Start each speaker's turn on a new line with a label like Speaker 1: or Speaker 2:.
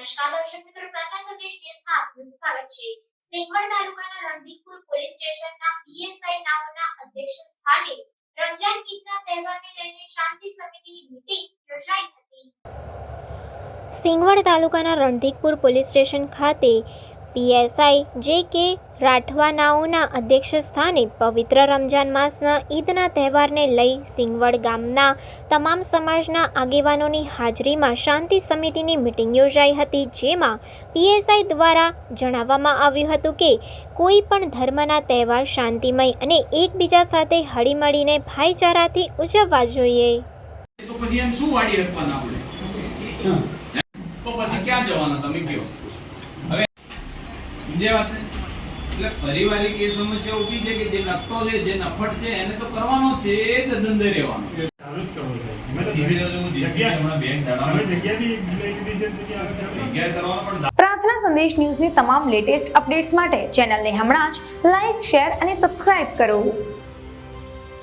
Speaker 1: નમસ્કાર દર્શક મિત્રો પ્રાર્થના સંદેશ ન્યૂઝમાં આપનું સ્વાગત છે સિંગવડ તાલુકાના રણદીપુર પોલીસ સ્ટેશનના પીએસઆઈ નાઓના અધ્યક્ષ સ્થાને રમજાન ઈદના તહેવારને લઈને શાંતિ સમિતિની મીટિંગ યોજાઈ હતી સિંગવડ તાલુકાના રણધીકપુર પોલીસ સ્ટેશન ખાતે પીએસઆઈ જે કે રાઠવાનાઓના અધ્યક્ષ સ્થાને પવિત્ર રમજાન માસના ઈદના તહેવારને લઈ સિંગવડ ગામના તમામ સમાજના આગેવાનોની હાજરીમાં શાંતિ સમિતિની મિટિંગ યોજાઈ હતી જેમાં પીએસઆઈ દ્વારા જણાવવામાં આવ્યું હતું કે કોઈ પણ ધર્મના તહેવાર શાંતિમય અને એકબીજા સાથે હળીમળીને ભાઈચારાથી ઉજવવા જોઈએ.
Speaker 2: તો પછી એમ શું વાડી હકવાના આપણે? તો પછી ક્યાં જવાના તમે કયો સમજ્યા એટલે પારિવારિક એ સમસ્યા ઊભી છે કે જે નકતો છે જે નફટ છે એને તો કરવાનો છે એ જ ધંધે રહેવાનો.
Speaker 3: પ્રાર્થના સંદેશ ન્યૂઝની તમામ લેટેસ્ટ અપડેટ્સ માટે ચેનલને હમણાં જ લાઈક શેર અને સબસ્ક્રાઇબ કરો.